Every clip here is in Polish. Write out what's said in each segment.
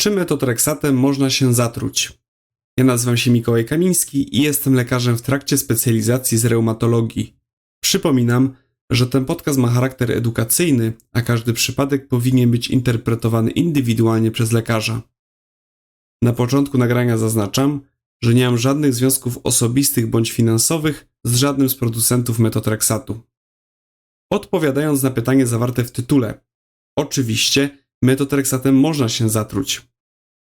Czy metotreksatem można się zatruć? Ja nazywam się Mikołaj Kamiński i jestem lekarzem w trakcie specjalizacji z reumatologii. Przypominam, że ten podcast ma charakter edukacyjny, a każdy przypadek powinien być interpretowany indywidualnie przez lekarza. Na początku nagrania zaznaczam, że nie mam żadnych związków osobistych bądź finansowych z żadnym z producentów metotreksatu. Odpowiadając na pytanie zawarte w tytule, oczywiście metotreksatem można się zatruć.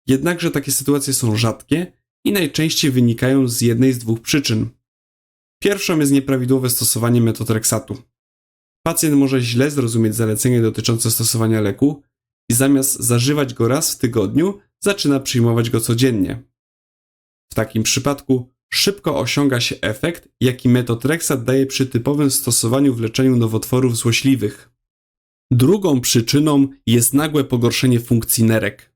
Jednakże takie sytuacje są rzadkie i najczęściej wynikają z jednej z dwóch przyczyn. Pierwszą jest nieprawidłowe stosowanie metotreksatu. Pacjent może źle zrozumieć zalecenie dotyczące stosowania leku i zamiast zażywać go raz w tygodniu, zaczyna przyjmować go codziennie. W takim przypadku szybko osiąga się efekt, jaki metotreksat daje przy typowym stosowaniu w leczeniu nowotworów złośliwych. Drugą przyczyną jest nagłe pogorszenie funkcji nerek.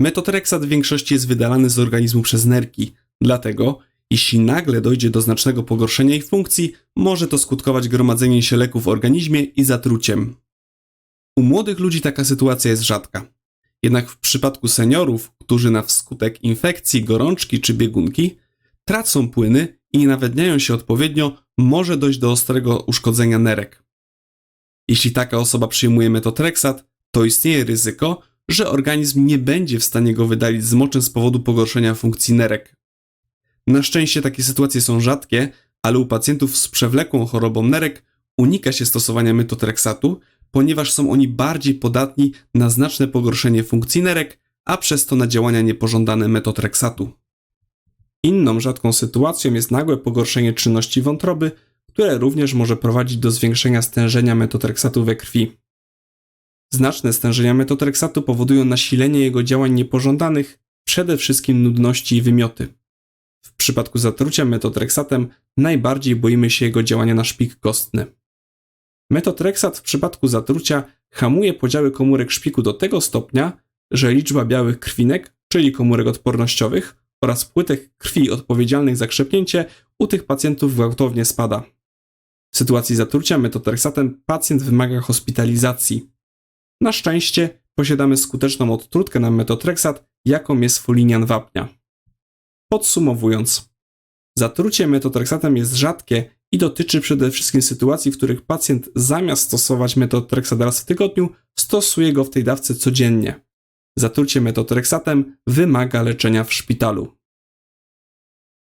Metotreksat w większości jest wydalany z organizmu przez nerki, dlatego jeśli nagle dojdzie do znacznego pogorszenia ich funkcji, może to skutkować gromadzeniem się leków w organizmie i zatruciem. U młodych ludzi taka sytuacja jest rzadka. Jednak w przypadku seniorów, którzy na wskutek infekcji, gorączki czy biegunki tracą płyny i nie nawadniają się odpowiednio, może dojść do ostrego uszkodzenia nerek. Jeśli taka osoba przyjmuje metotreksat, to istnieje ryzyko, że organizm nie będzie w stanie go wydalić z moczem z powodu pogorszenia funkcji nerek. Na szczęście takie sytuacje są rzadkie, ale u pacjentów z przewlekłą chorobą nerek unika się stosowania metotreksatu, ponieważ są oni bardziej podatni na znaczne pogorszenie funkcji nerek, a przez to na działania niepożądane metotreksatu. Inną rzadką sytuacją jest nagłe pogorszenie czynności wątroby, które również może prowadzić do zwiększenia stężenia metotreksatu we krwi. Znaczne stężenia metotreksatu powodują nasilenie jego działań niepożądanych, przede wszystkim nudności i wymioty. W przypadku zatrucia metotreksatem najbardziej boimy się jego działania na szpik kostny. Metotreksat w przypadku zatrucia hamuje podziały komórek szpiku do tego stopnia, że liczba białych krwinek, czyli komórek odpornościowych, oraz płytek krwi odpowiedzialnych za krzepnięcie u tych pacjentów gwałtownie spada. W sytuacji zatrucia metotreksatem pacjent wymaga hospitalizacji. Na szczęście posiadamy skuteczną odtrutkę na metotreksat, jaką jest folinian wapnia. Podsumowując, zatrucie metotreksatem jest rzadkie i dotyczy przede wszystkim sytuacji, w których pacjent zamiast stosować metotreksat raz w tygodniu, stosuje go w tej dawce codziennie. Zatrucie metotreksatem wymaga leczenia w szpitalu.